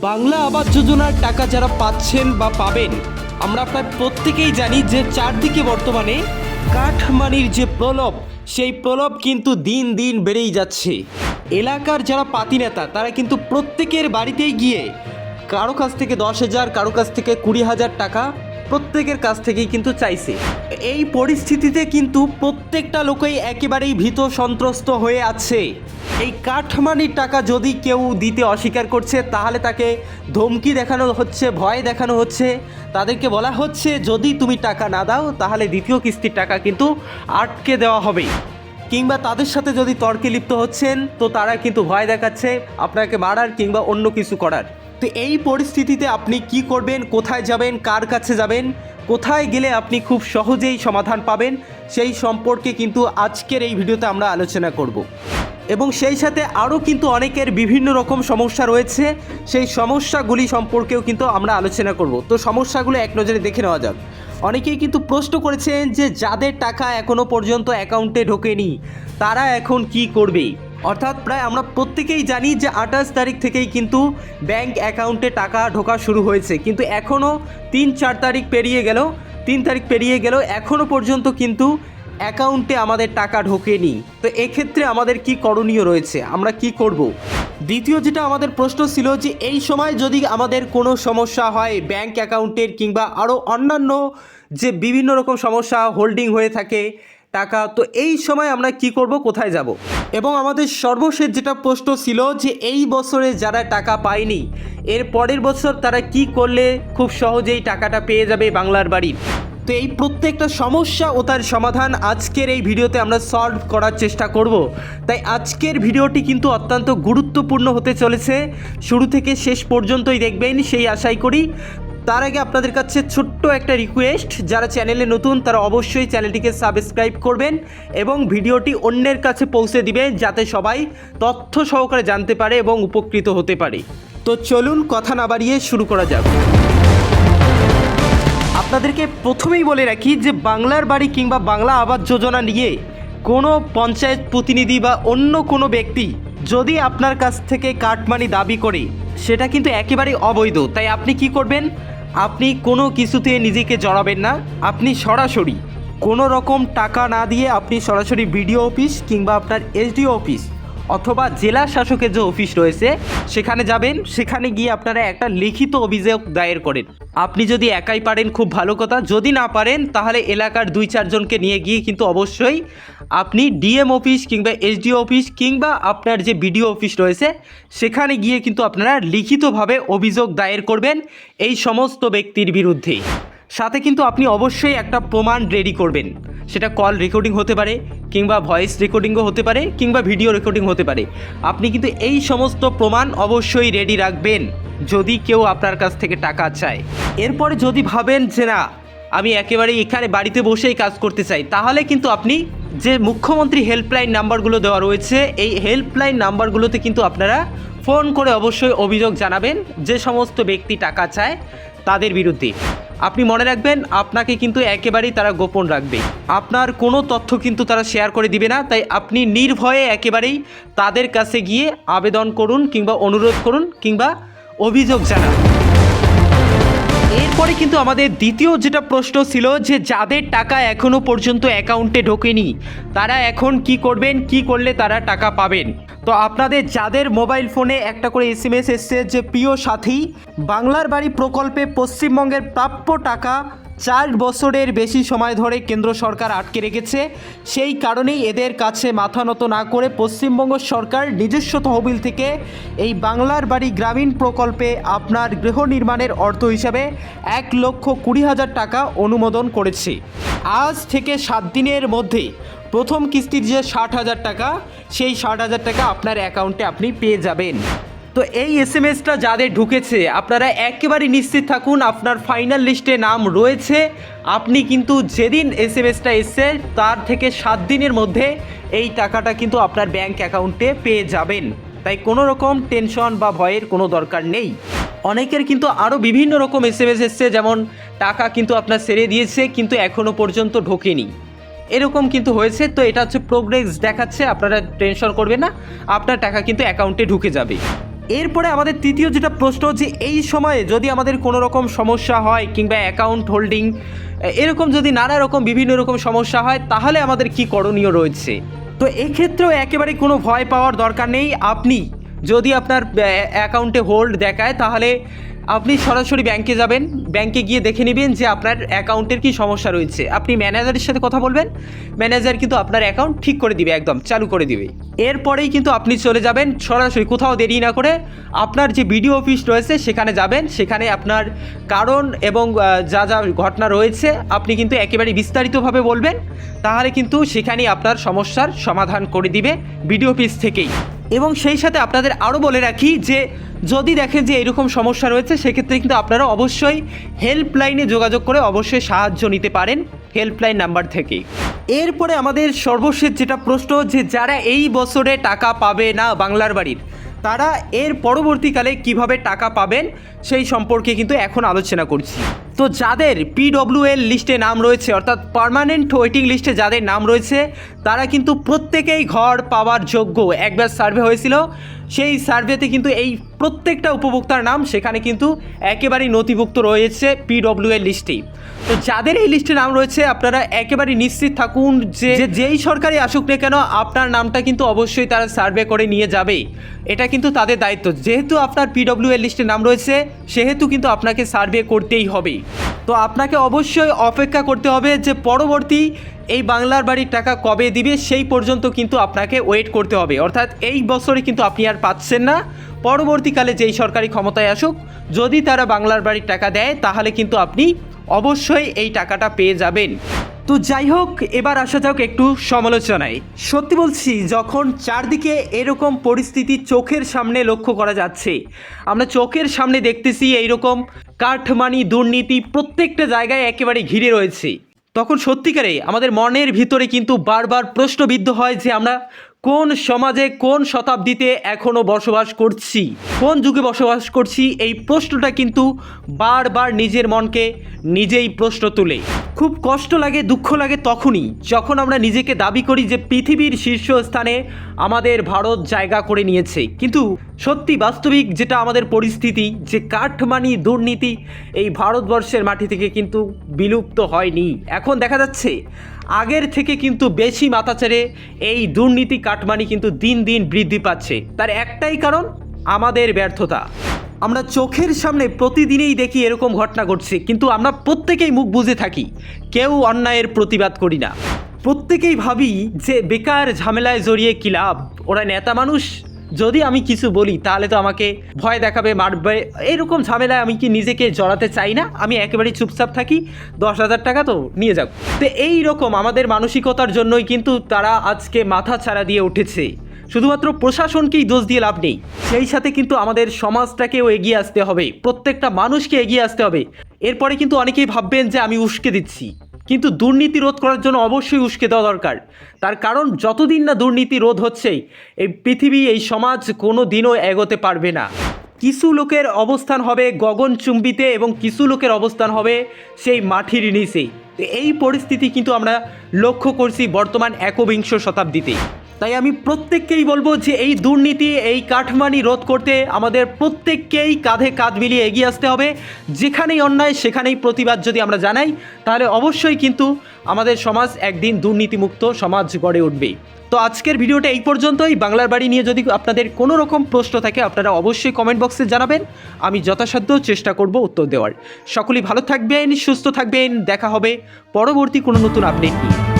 বাংলা আবাস যোজনার টাকা যারা পাচ্ছেন বা পাবেন, আমরা প্রায় প্রত্যেকেই জানি যে চারদিকে বর্তমানে কাঠমানির যে প্রলোভ, সেই প্রলোভ কিন্তু দিন দিন বেড়েই যাচ্ছে। এলাকার যারা পাতি নেতা, তারা কিন্তু প্রত্যেকের বাড়িতেই গিয়ে কারও কাছ থেকে দশ হাজার, কারও কাছ থেকে কুড়ি হাজার টাকা প্রত্যেকের কাছ থেকেই কিন্তু চাইছে। এই পরিস্থিতিতে কিন্তু প্রত্যেকটা লোকই একেবারেই ভীত সন্ত্রস্ত হয়ে আছে। এই কাঠমানির টাকা যদি কেউ দিতে অস্বীকার করছে, তাহলে তাকে ধমকি দেখানো হচ্ছে, ভয় দেখানো হচ্ছে। তাদেরকে বলা হচ্ছে, যদি তুমি টাকা না দাও, তাহলে দ্বিতীয় কিস্তির টাকা কিন্তু আটকে দেওয়া হবে কিংবা তাদের সাথে যদি তর্কে লিপ্ত হচ্ছেন, তো তারা কিন্তু ভয় দেখাচ্ছে, আপনাকে মারার কিংবা অন্য কিছু করার। তো এই পরিস্থিতিতে আপনি কি করবেন? কোথায় যাবেন? কার কাছে যাবেন? কোথায় গেলে আপনি খুব সহজেই সমাধান পাবেন? সেই সম্পর্কে কিন্তু আজকের এই ভিডিওতে আমরা আলোচনা করব। এবং সেই সাথে আরও কিন্তু অনেকের বিভিন্ন রকম সমস্যা রয়েছে। সেই সমস্যাগুলি সম্পর্কেও কিন্তু আমরা আলোচনা করব। তো সমস্যাগুলো এক নজরে দেখে নেওয়া যাক। অনেকেই কিন্তু প্রশ্ন করেছেন যে, যাদের টাকা এখনও পর্যন্ত অ্যাকাউন্টে ঢোকেনি, তারা এখন কি করবে? অর্থাৎ প্রায় আমরা প্রত্যেকেই জানি যে আঠাশ তারিখ থেকেই কিন্তু ব্যাংক অ্যাকাউন্টে টাকা ঢোকা শুরু হয়েছে। কিন্তু এখনও তিন চার তারিখ পেরিয়ে গেল, তিন তারিখ পেরিয়ে গেল এখনও পর্যন্ত কিন্তু অ্যাকাউন্টে আমাদের টাকা ঢোকেনি। তো এক্ষেত্রে আমাদের কি করণীয় রয়েছে? আমরা কি করব। দ্বিতীয় যেটা আমাদের প্রশ্ন ছিল যে এই সময় যদি আমাদের কোনো সমস্যা হয় ব্যাংক অ্যাকাউন্টের কিংবা আরও অন্যান্য যে বিভিন্ন রকম সমস্যা হোল্ডিং হয়ে থাকে টাকা, তো এই সময় আমরা কি করব, কোথায় যাব? এবং আমাদের সর্বশেষ যেটা প্রশ্ন ছিল যে এই বছরে যারা টাকা পায়নি, এর পরের বছর তারা কি করলে খুব সহজেই টাকাটা পেয়ে যাবে বাংলার বাড়ির তো এই প্রত্যেকটা সমস্যা ও তার সমাধান আজকের এই ভিডিওতে আমরা সলভ করার চেষ্টা করব। তাই আজকের ভিডিওটি কিন্তু অত্যন্ত গুরুত্বপূর্ণ হতে চলেছে। শুরু থেকে শেষ পর্যন্তই দেখবেন, সেই আশাই করি। তার আগে আপনাদের কাছে ছোট্ট একটা রিকোয়েস্ট যারা চ্যানেলে নতুন, তারা অবশ্যই চ্যানেলটিকে সাবস্ক্রাইব করবেন এবং ভিডিওটি অন্যের কাছে পৌঁছে দিবেন, যাতে সবাই তথ্য সহকারে জানতে পারে এবং উপকৃত হতে পারে। তো চলুন কথা না বাড়িয়ে শুরু করা যাক। আপনাদেরকে প্রথমেই বলে রাখি যে বাংলার বাড়ি কিংবা বাংলা আবাস যোজনা নিয়ে কোনো পঞ্চায়েত প্রতিনিধি বা অন্য কোনো ব্যক্তি যদি আপনার কাছ থেকে কাটমানি দাবি করে, সেটা কিন্তু একেবারেই অবৈধ। তাই আপনি কি করবেন? আপনি কোনো কিছুতে নিজেকে জড়াবেন না। আপনি সরাসরি কোনো রকম টাকা না দিয়ে আপনি সরাসরি বিডিও অফিস কিংবা আপনার এসডিও অফিস অথবা জেলা শাসকের যে অফিস রয়েছে, সেখানে যাবেন, সেখানে গিয়ে আপনারা একটা লিখিত অভিযোগ দায়ের করেন। আপনি যদি একাই পারেন, খুব ভালো কথা। যদি না পারেন, তাহলে এলাকার দুই চারজনকে নিয়ে গিয়ে কিন্তু অবশ্যই আপনি ডিএম অফিস কিংবা এসডিও অফিস কিংবা আপনার যে বিডিও অফিস রয়েছে, সেখানে গিয়ে কিন্তু আপনারা লিখিতভাবে অভিযোগ দায়ের করবেন এই সমস্ত ব্যক্তির বিরুদ্ধে সাথে কিন্তু আপনি অবশ্যই একটা প্রমাণ রেডি করবেন। সেটা কল রেকর্ডিং হতে পারে, কিংবা ভয়েস রেকর্ডিংও হতে পারে, কিংবা ভিডিও রেকর্ডিং হতে পারে। আপনি কিন্তু এই সমস্ত প্রমাণ অবশ্যই রেডি রাখবেন, যদি কেউ আপনার কাছ থেকে টাকা চায়। এরপরে যদি ভাবেন যে না, আমি একেবারে এখানে বাড়িতে বসেই কাজ করতে চাই, তাহলে কিন্তু আপনি যে মুখ্যমন্ত্রী হেল্পলাইন নাম্বারগুলো দেওয়া রয়েছে, এই হেল্পলাইন নাম্বারগুলোতে কিন্তু আপনারা ফোন করে অবশ্যই অভিযোগ জানাবেন যে সমস্ত ব্যক্তি টাকা চায় তাদের বিরুদ্ধে। আপনি মনে রাখবেন, আপনাকে কিন্তু একেবারেই তারা গোপন রাখবে। আপনার কোনো তথ্য কিন্তু তারা শেয়ার করে দিবে না, তাই আপনি নির্ভয়ে একেবারেই তাদের কাছে গিয়ে আবেদন করুন কিংবা অনুরোধ করুন কিংবা অভিযোগ জানান। এরপরে কিন্তু আমাদের দ্বিতীয় যেটা প্রশ্ন ছিল যে যাদের টাকা এখনও পর্যন্ত অ্যাকাউন্টে ঢোকেনি, তারা এখন কি করবেন, কি করলে তারা টাকা পাবেন? তো আপনাদের যাদের মোবাইল ফোনে একটা করে এস এম এস এসছে যে প্রিয় সাথী, বাংলার বাড়ি প্রকল্পে পশ্চিমবঙ্গের প্রাপ্য টাকা চার বছরের বেশি সময় ধরে কেন্দ্র সরকার আটকে রেখেছে, সেই কারণেই এদের কাছে মাথা নত না করে পশ্চিমবঙ্গ সরকার নিজস্ব তহবিল থেকে এই বাংলার বাড়ি গ্রামীণ প্রকল্পে আপনার গৃহ নির্মাণের অর্থ হিসাবে এক লক্ষ কুড়ি হাজার টাকা অনুমোদন করেছে। আজ থেকে সাত দিনের মধ্যে প্রথম কিস্তির যে ষাট হাজার টাকা, সেই ষাট হাজার টাকা আপনার অ্যাকাউন্টে আপনি পেয়ে যাবেন। তো এই এস এম এসটা যাদের ঢুকেছে, আপনারা একেবারে নিশ্চিত থাকুন, আপনার ফাইনাল লিস্টে নাম রয়েছে। আপনি কিন্তু যেদিন এস এম এসটা এসছে, তার থেকে সাত দিনের মধ্যে এই টাকাটা কিন্তু আপনার ব্যাংক অ্যাকাউন্টে পেয়ে যাবেন। তাই কোনো রকম টেনশন বা ভয়ের কোনো দরকার নেই। অনেকের কিন্তু আরও বিভিন্ন রকম এস এম এস এসছে, যেমন টাকা কিন্তু আপনার সেরে দিয়েছে, কিন্তু এখনও পর্যন্ত ঢোকেনি। এরকম কিন্তু হয়েছে, তো এটা হচ্ছে প্রোগ্রেস দেখাচ্ছে, আপনারা টেনশন করবেন না, আপনার টাকা কিন্তু অ্যাকাউন্টে ঢুকে যাবে। এরপরে আমাদের তৃতীয় যেটা প্রশ্ন যে এই সময়ে যদি আমাদের কোনো রকম সমস্যা হয় কিংবা অ্যাকাউন্ট হোল্ডিং এরকম যদি নানা রকম, বিভিন্ন রকম সমস্যা হয়, তাহলে আমাদের কি করণীয় রয়েছে? তো এক্ষেত্রেও একেবারে কোনো ভয় পাওয়ার দরকার নেই। আপনি যদি আপনার অ্যাকাউন্টে হোল্ড দেখায়, তাহলে আপনি সরাসরি ব্যাংকে যাবেন ব্যাংকে গিয়ে দেখে নেবেন যে আপনার অ্যাকাউন্টের কি সমস্যা রয়েছে। আপনি ম্যানেজারের সাথে কথা বলবেন ম্যানেজার কিন্তু আপনার অ্যাকাউন্ট ঠিক করে দিবে, একদম চালু করে দিবে। এরপরেই কিন্তু আপনি চলে যাবেন, সরাসরি কোথাও দেরি না করে আপনার যে বিডিও অফিস রয়েছে, সেখানে যাবেন, সেখানে আপনার কারণ এবং যা যা ঘটনা রয়েছে, আপনি কিন্তু একেবারে বিস্তারিতভাবে বলবেন, তাহলে কিন্তু সেখানেই আপনার সমস্যার সমাধান করে দিবে বিডিও অফিস থেকেই। এবং সেই সাথে আপনাদের আরও বলে রাখি যে যদি দেখেন যে এরকম সমস্যা রয়েছে, সেক্ষেত্রে কিন্তু আপনারা অবশ্যই হেল্পলাইনে যোগাযোগ করে অবশ্যই সাহায্য নিতে পারেন হেল্পলাইন নাম্বার থেকে এরপরে আমাদের সর্বশেষ যেটা প্রশ্ন যে যারা এই বছরে টাকা পাবে না বাংলার বাড়ির, তারা এর পরবর্তীকালে কীভাবে টাকা পাবেন, সেই সম্পর্কে কিন্তু এখন আলোচনা করছি। তো যাদের পিডব্লিউএল লিস্টে নাম রয়েছে, অর্থাৎ পার্মানেন্ট ওয়েটিং লিস্টে যাদের নাম রয়েছে, তারা কিন্তু প্রত্যেকেই ঘর পাওয়ার যোগ্য। একবার সার্ভে হয়েছিল, সেই সার্ভেতে কিন্তু এই প্রত্যেকটা উপভোক্তার নাম, সেখানে কিন্তু একেবারেই নথিভুক্ত রয়েছে পিডব্লিউএল লিস্টেই তো যাদের এই লিস্টে নাম রয়েছে, আপনারা একেবারে নিশ্চিত থাকুন যে যেই সরকারি আসুক না কেন, আপনার নামটা কিন্তু অবশ্যই তারা সার্ভে করে নিয়ে যাবে। এটা কিন্তু তাদের দায়িত্ব। যেহেতু আপনার পিডব্লিউএল লিস্টে নাম রয়েছে, সেহেতু কিন্তু আপনাকে সার্ভে করতেই হবে। তো আপনাকে অবশ্যই অপেক্ষা করতে হবে যে পরবর্তী এই বাংলার বাড়ির টাকা কবে দিবে সেই পর্যন্ত কিন্তু আপনাকে ওয়েট করতে হবে। অর্থাৎ এই বছরে কিন্তু আপনি আর পাচ্ছেন না। পরবর্তীকালে যেই সরকারি ক্ষমতায় আসুক, যদি তারা বাংলার বাড়ির টাকা দেয়, তাহলে কিন্তু আপনি অবশ্যই এই টাকাটা পেয়ে যাবেন। তো যাই হোক, এবার আসা যাক একটু সমালোচনায়। সত্যি বলছি, যখন চারদিকে এরকম পরিস্থিতি চোখের সামনে লক্ষ্য করা যাচ্ছে, আমরা চোখের সামনে দেখতেছি এইরকম কাঠমানি দুর্নীতি প্রত্যেকটা জায়গায় একেবারে ঘিরে রয়েছে। তখন সত্যিকারে আমাদের মনের ভিতরে কিন্তু বারবার প্রশ্নবিদ্ধ হয় যে আমরা কোন সমাজে কোন শতাব্দীতে এখনও বসবাস করছি? কোন যুগে বসবাস করছি? এই প্রশ্নটা কিন্তু বারবার নিজের মনকে নিজেই প্রশ্ন তুলে। খুব কষ্ট লাগে, দুঃখ লাগে তখনই যখন আমরা নিজেকে দাবি করি যে পৃথিবীর শীর্ষস্থানে আমাদের ভারত জায়গা করে নিয়েছে। কিন্তু সত্যি বাস্তবিক যেটা আমাদের পরিস্থিতি, যে কাঠমানি দুর্নীতি এই ভারতবর্ষের মাটি থেকে কিন্তু বিলুপ্ত হয়নি। এখন দেখা যাচ্ছে আগের থেকে কিন্তু বেশি মাথাচারে এই দুর্নীতি কাটমানি কিন্তু দিন দিন বৃদ্ধি পাচ্ছে। তার একটাই কারণ, আমাদের ব্যর্থতা। আমরা চোখের সামনে প্রতিদিনই দেখি এরকম ঘটনা ঘটছে, কিন্তু আমরা প্রত্যেকেই মুখ বুঝে থাকি, কেউ অন্যায়ের প্রতিবাদ করি না। প্রত্যেকেই ভাবি যে বেকার ঝামেলায় জড়িয়ে কি লাভ? ওরা নেতা মানুষ যদি আমি কিছু বলি, তাহলে তো আমাকে ভয় দেখাবে, মারবে। এরকম ঝামেলায় আমি কি নিজেকে জড়াতে চাই না? আমি একেবারেই চুপচাপ থাকি, দশ হাজার টাকা তো নিয়ে যাও তো এই রকম আমাদের মানসিকতার জন্যই কিন্তু তারা আজকে মাথা ছাড়া দিয়ে উঠেছে। শুধুমাত্র প্রশাসনকেই দোষ দিয়ে লাভ নেই। সেই সাথে কিন্তু আমাদের সমাজটাকেও এগিয়ে আসতে হবে। প্রত্যেকটা মানুষকে এগিয়ে আসতে হবে। এরপরে কিন্তু অনেকেই ভাববেন যে আমি উস্কে দিচ্ছি। কিন্তু দুর্নীতি রোধ করার জন্য অবশ্যই উস্কে দেওয়া দরকার। তার কারণ, যতদিন না দুর্নীতি রোধ হচ্ছেই এই পৃথিবী, এই সমাজ কোনো দিনও এগোতে পারবে না। কিছু লোকের অবস্থান হবে গগনচুম্বিতে এবং কিছু লোকের অবস্থান হবে সেই মাটির নিচেই এই পরিস্থিতি কিন্তু আমরা লক্ষ্য করছি বর্তমান একবিংশ শতাব্দীতে তাই আমি প্রত্যেককেই বলব যে এই দুর্নীতি, এই কাঠমানি রোধ করতে আমাদের প্রত্যেককেই কাঁধে কাঁধ মিলিয়ে এগিয়ে আসতে হবে। যেখানেই অন্যায়, সেখানেই প্রতিবাদ যদি আমরা জানাই, তাহলে অবশ্যই কিন্তু আমাদের সমাজ একদিন দুর্নীতিমুক্ত সমাজ গড়ে উঠবে তো আজকের ভিডিওটা এই পর্যন্তই। বাংলার বাড়ি নিয়ে যদি আপনাদের কোনো রকম প্রশ্ন থাকে, আপনারা অবশ্যই কমেন্ট বক্সে জানাবেন। আমি যথাসাধ্য চেষ্টা করব উত্তর দেওয়ার। সকলেই ভালো থাকবেন, সুস্থ থাকবেন। দেখা হবে পরবর্তী কোনো নতুন আপডেট নিয়ে।